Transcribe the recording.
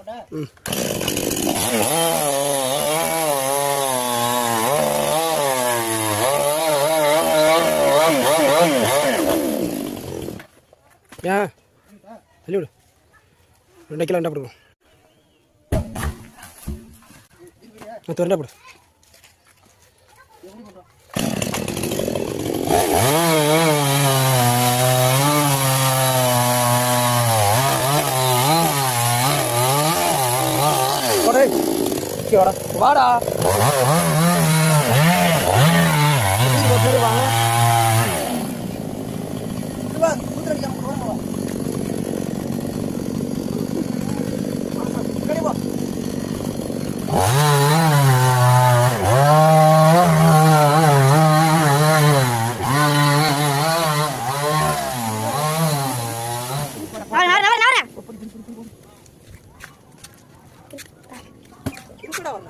ஏன் தள்ளி விடு ரெண்டு கிலோ ரெண்டா போடுவோம் ரெண்டா போடு. போடா. இங்கே வாடா. வாடா. வாங்க. 아, 맛있겠다. 후추 나왔나?